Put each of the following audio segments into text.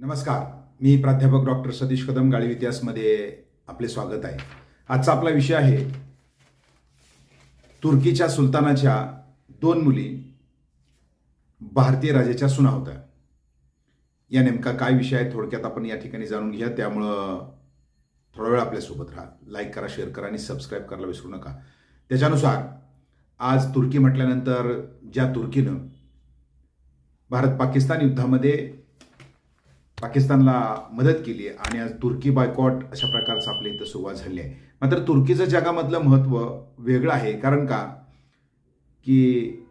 नमस्कार. मी प्राध्यापक डॉक्टर सतीश कदम गाळी इतिहासमध्ये आपले स्वागत आहे. आजचा आपला विषय आहे तुर्कीच्या सुलतानाच्या दोन मुली भारतीय राजाच्या सुना होत्या. या नेमका काय विषय आहे थोडक्यात आपण या ठिकाणी जाणून घ्या त्यामुळं थोडा वेळ आपल्यासोबत राहा. लाईक करा शेअर करा आणि सबस्क्राईब करायला विसरू नका. त्याच्यानुसार आज तुर्की म्हटल्यानंतर ज्या तुर्कीनं भारत पाकिस्तान युद्धामध्ये पाकिस्तानला मदत केली आहे आणि आज तुर्की बायकॉट अशा प्रकारचं आपल्या इथं सुरुवात झाली आहे. मात्र तुर्कीचं जगामधलं महत्त्व वेगळं आहे. कारण का? की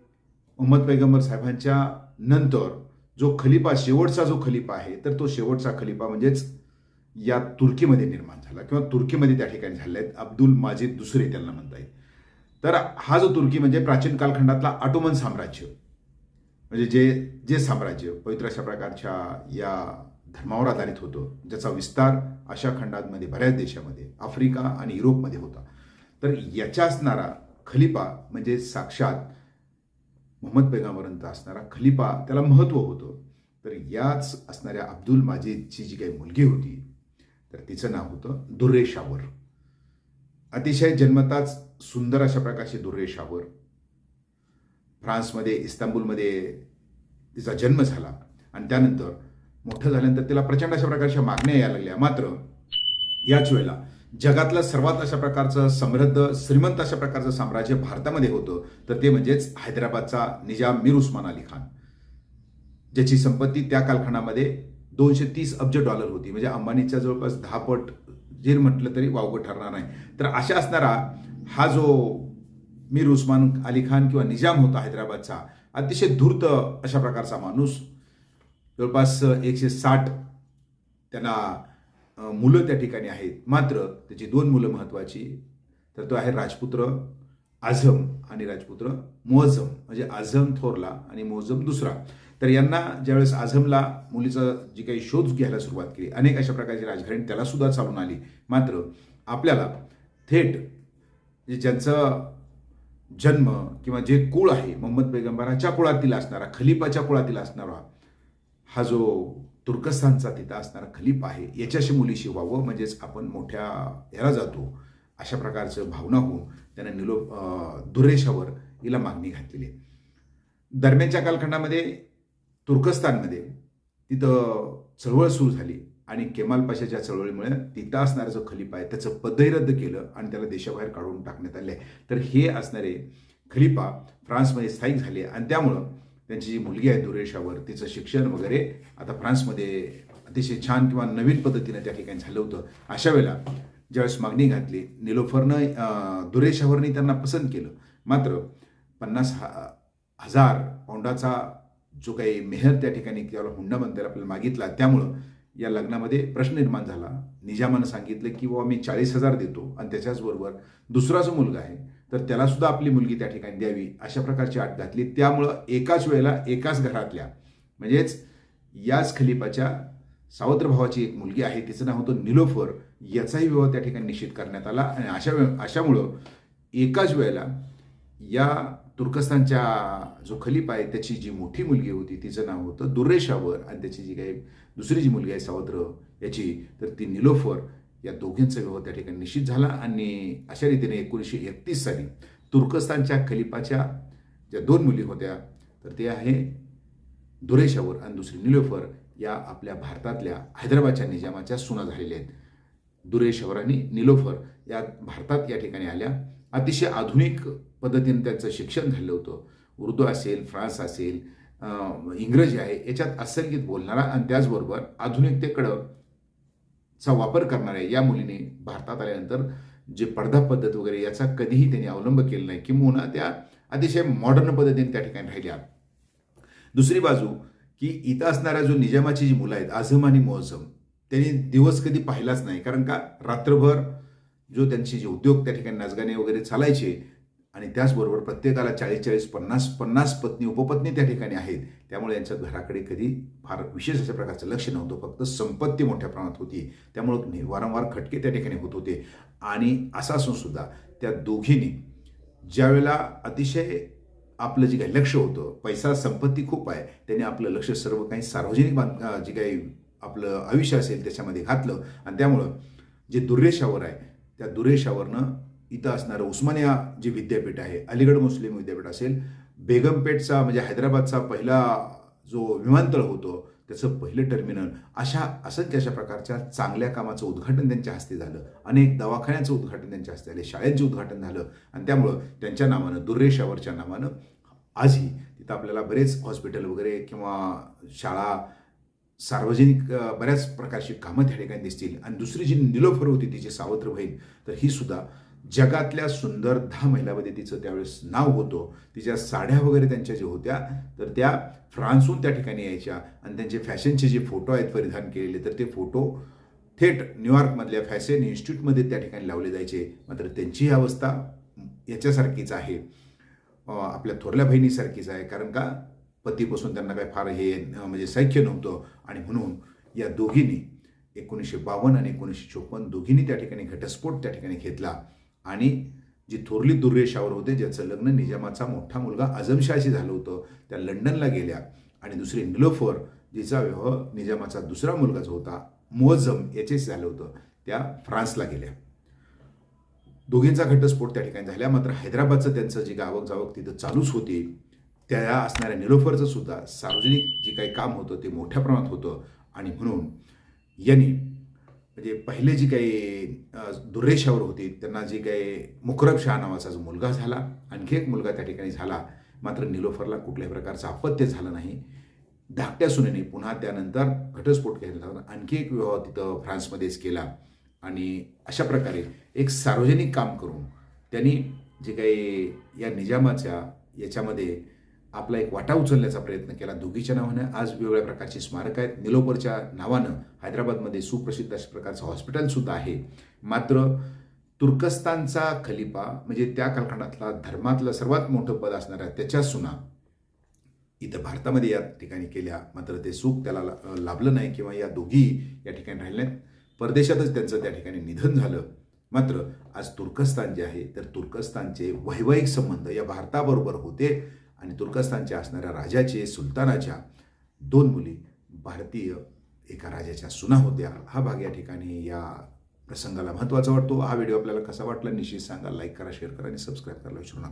मोहम्मद पैगंबर साहेबांच्या नंतर जो खलिफा शेवटचा जो खलिफा आहे तर तो शेवटचा खलिफा म्हणजेच या तुर्कीमध्ये निर्माण झाला किंवा तुर्कीमध्ये त्या ठिकाणी झाले आहेत अब्दुल माजिद दुसरे त्यांना म्हणता येईल. तर हा जो तुर्की म्हणजे प्राचीन कालखंडातला ऑटोमन साम्राज्य म्हणजे जे जे साम्राज्य पवित्र अशा प्रकारच्या या धर्मावर आधारित होतं ज्याचा विस्तार अशा खंडांमध्ये बऱ्याच देशामध्ये आफ्रिका आणि युरोपमध्ये होता. तर याच्या असणारा खलिफा म्हणजे साक्षात मोहम्मद पैगांबरांत असणारा खलिफा त्याला महत्त्व होतं. तर याच असणाऱ्या अब्दुल माजिदची जी काही मुलगी होती तर तिचं नाव होतं दुर्रेशावर अतिशय जन्मताच सुंदर अशा प्रकारचे दुर्रेशावर फ्रान्समध्ये इस्तांबूलमध्ये तिचा जन्म झाला आणि त्यानंतर मोठं झाल्यानंतर तिला प्रचंड अशा प्रकारच्या मागण्या यायला लागल्या. मात्र याच वेळेला जगातलं सर्वात अशा प्रकारचं समृद्ध श्रीमंत अशा प्रकारचं साम्राज्य भारतामध्ये होतं तर ते म्हणजेच हैदराबादचा निजाम मीर उस्मान अली खान ज्याची संपत्ती त्या कालखंडामध्ये दोनशे तीस अब्ज डॉलर होती. म्हणजे अंबानीच्या जवळपास दहा पट जे म्हटलं तरी वावगं ठरणार नाही. तर अशा असणारा हा जो मीर उस्मान अली खान किंवा निजाम होता हैदराबादचा अतिशय धूर्त अशा प्रकारचा माणूस जवळपास एकशे साठ त्यांना मुलं त्या ठिकाणी आहेत. मात्र त्याची दोन मुलं महत्त्वाची तर तो आहे राजपुत्र आझम आणि राजपुत्र मोहझम. म्हणजे आझम थोरला आणि मोझम दुसरा. तर यांना ज्यावेळेस आझमला मुलीचा जी काही शोध घ्यायला सुरुवात केली अनेक अशा प्रकारची राजघराणी त्याला सुद्धा चालून आली. मात्र आपल्याला थेट म्हणजे जे ज्यांचं जन्म किंवा जे कुळ आहे मोहम्मद पैगंबराच्या कुळातील असणारा खलिफाच्या कुळातील असणारा हा जो तुर्कस्तानचा तिथं असणारा खलीप आहे याच्याशी मुलीशी व्हावं म्हणजेच आपण मोठ्या ह्याला जातो अशा प्रकारचं भावना होऊन त्यानं निलो दुरेशावर हिला मागणी घातलेली आहे. दरम्यानच्या कालखंडामध्ये तुर्कस्तानमध्ये तिथं चळवळ सुरू झाली आणि केमाल पाशाच्या चळवळीमुळे तिथं असणारा जो खलिफा आहे त्याचं पदही रद्द केलं आणि त्याला देशाबाहेर काढून टाकण्यात आले तर हे असणारे खलिफा फ्रान्समध्ये स्थायिक झाले आणि त्यामुळं त्यांची जी मुलगी आहे दुरेशावर तिचं शिक्षण वगैरे आता फ्रान्समध्ये अतिशय छान किंवा नवीन पद्धतीनं त्या ठिकाणी झालं होतं. अशा वेळेला ज्यावेळेस मागणी घातली निलोफरनं दुरेशावरनी त्यांना पसंत केलं. मात्र पन्नास हा- हजार पौंडाचा जो काही मेहर त्या ठिकाणी त्याला हुंडा मंदिर आपल्याला मागितला त्यामुळं या लग्नामध्ये प्रश्न निर्माण झाला. निजामानं सांगितलं की बाबा मी चाळीस हजार देतो आणि त्याच्याचबरोबर दुसरा जो मुलगा आहे तर त्याला सुद्धा आपली मुलगी त्या ठिकाणी द्यावी अशा प्रकारची आट घातली. त्यामुळं एकाच वेळेला एकाच घरातल्या म्हणजेच याच खलिफाच्या सावत्र भावाची एक मुलगी आहे तिचं नाव होतं निलोफर. याचाही विवाह त्या ठिकाणी निश्चित करण्यात आला आणि अशा अशामुळं एकाच वेळेला या तुर्कस्तानच्या जो खलीप आहे त्याची जी मोठी मुलगी होती तिचं नाव होतं दुर्रेशावर. आणि त्याची जी काही दुसरी जी मुलगी आहे सावत्र याची तर ती निलोफर. या दोघींचा विवाह त्या ठिकाणी निश्चित झाला आणि अशा रीतीने एकोणीसशे एकतीस साली तुर्कस्तानच्या खलिफाच्या ज्या दोन मुली होत्या तर ते आहे दुरेशावर आणि दुसरी निलोफर या आपल्या भारतातल्या हैदराबादच्या निजामाच्या सुना झालेल्या आहेत. दुरेशावर आणि निलोफर या भारतात या ठिकाणी आल्या. अतिशय आधुनिक पद्धतीने त्यांचं शिक्षण झालं होतं. उर्दू असेल फ्रान्स असेल इंग्रजी आहे याच्यात असंगीत बोलणारा आणि त्याचबरोबर आधुनिकतेकडं चा वापर करणाऱ्या या मुलीने भारतात आल्यानंतर जे पडदा पद्धत वगैरे याचा कधीही त्यांनी अवलंब केला नाही किंबहुना त्या अतिशय मॉडर्न पद्धतीने त्या ठिकाणी राहिल्या. दुसरी बाजू की इथं असणाऱ्या जो निजामाची जी मुलं आहेत आझम आणि मोहझम त्यांनी दिवस कधी पाहिलाच नाही. कारण का? रात्रभर जो त्यांचे जे उद्योग त्या ठिकाणी नाचगाणे वगैरे चालायचे आणि त्याचबरोबर प्रत्येकाला चाळीस चाळीस पन्नास पन्नास पत्नी उपपत्नी त्या ठिकाणी आहेत. त्यामुळे यांच्या घराकडे कधी फार विशेष अशा प्रकारचं लक्ष नव्हतं. फक्त संपत्ती मोठ्या प्रमाणात होती. त्यामुळं वारंवार खटके त्या ठिकाणी होत होते. आणि असं असून सुद्धा त्या दोघींनी ज्यावेळेला अतिशय आपलं जे काही लक्ष होतं पैसा संपत्ती खूप आहे त्याने आपलं लक्ष सर्व काही सार्वजनिक बांध जे काही आपलं आयुष्य असेल त्याच्यामध्ये घातलं. आणि त्यामुळं जे दुर्रेशावर आहे त्या दुरेशावरनं इथं असणारं उस्मानिया जे विद्यापीठ आहे अलीगड मुस्लिम विद्यापीठ असेल बेगमपेठचा म्हणजे हैदराबादचा पहिला जो विमानतळ होतो त्याचं पहिलं टर्मिनल अशा असंख्य अशा प्रकारच्या चांगल्या कामाचं उद्घाटन त्यांच्या हस्ते झालं. अनेक दवाखान्याचं उद्घाटन त्यांच्या हस्ते झाले शाळेचं उद्घाटन झालं. आणि त्यामुळं त्यांच्या नावानं दुर्रेशावरच्या नावानं आजही तिथं आपल्याला बरेच हॉस्पिटल वगैरे किंवा शाळा सार्वजनिक बऱ्याच प्रकारची कामं त्या ठिकाणी दिसतील. आणि दुसरी जी निलोफर होती तिची सावत्र बहीण तर ही सुद्धा जगातल्या सुंदर दहा महिलामध्ये तिचं त्यावेळेस नाव होतं. तिच्या साड्या वगैरे त्यांच्या ज्या होत्या तर त्या फ्रान्सहून त्या ठिकाणी यायच्या. आणि त्यांचे फॅशनचे जे फोटो आहेत परिधान केलेले तर ते फोटो थेट न्यूयॉर्कमधल्या फॅशन इन्स्टिट्यूटमध्ये त्या ठिकाणी लावले जायचे. मात्र त्यांची ही अवस्था याच्यासारखीच आहे. आपल्या थोरल्या बहिणीसारखीच आहे. कारण का? पतीपासून त्यांना काही फार हे म्हणजे सैख्य नव्हतं. आणि म्हणून या दोघींनी एकोणीसशे बावन्न आणि एकोणीसशे चोपन्न दोघींनी त्या ठिकाणी घटस्फोट त्या ठिकाणी घेतला. आणि जी थोरली दुर्रेशावर होते ज्याचं लग्न निजामाचा मोठा मुलगा आझमशाहशी झालं होतं त्या लंडनला गेल्या. आणि दुसरी निलोफर जिचा विवाह निजामाचा दुसरा मुलगा जो होता मोअझम याच्याशी झालं होतं त्या फ्रान्सला गेल्या. दोघींचा घटस्फोट त्या ठिकाणी झाल्या. मात्र हैदराबादचं त्यांचं जी गावक जावक तिथं चालूच होती त्या असणाऱ्या निलोफरचं सुद्धा सार्वजनिक जे काही काम होतं ते मोठ्या प्रमाणात होतं. आणि म्हणून यांनी म्हणजे पहिले जी काही दुरेशावर होती त्यांना जी काही मुकरब शाह नावाचा जो मुलगा झाला आणखी एक मुलगा त्या ठिकाणी झाला मात्र निलोफरला कुठल्याही प्रकारचं अपत्य झालं नाही. धाकट्या सुनेने पुन्हा त्यानंतर घटस्फोट केला आणखी एक विवाह तिथं फ्रान्समध्येच केला. आणि अशा प्रकारे एक सार्वजनिक काम करून त्यांनी जे काही या निजामाच्या याच्यामध्ये आपला एक वाटा उचलण्याचा प्रयत्न केला. दोघीच्या नावानं आज वेगवेगळ्या प्रकारची स्मारक आहेत. निलोपरच्या नावानं हैदराबादमध्ये सुप्रसिद्ध अशा प्रकारचं हॉस्पिटलसुद्धा आहे. मात्र तुर्कस्तानचा खलिफा म्हणजे त्या कालखंडातला धर्मातलं सर्वात मोठं पद असणाऱ्या त्याच्या सुना इथं भारतामध्ये या ठिकाणी केल्या. मात्र ते सुख त्याला ला- लाभलं नाही किंवा या दोघी या ठिकाणी राहिल्या नाहीत. परदेशातच त्यांचं त्या ठिकाणी निधन झालं. मात्र आज तुर्कस्तान जे आहे तर तुर्कस्तानचे वैवाहिक संबंध या भारताबरोबर होते. आणि तुर्कस्तानच्या असणाऱ्या राजाचे सुलतानाच्या दोन मुली भारतीय एका राजाच्या सुना होत्या. हा भाग या ठिकाणी या प्रसंगाला महत्त्वाचा वाटतो. हा व्हिडिओ आपल्याला कसा वाटला निश्चित सांगा. लाईक करा शेअर करा आणि सबस्क्राईब करायला विसरू नका.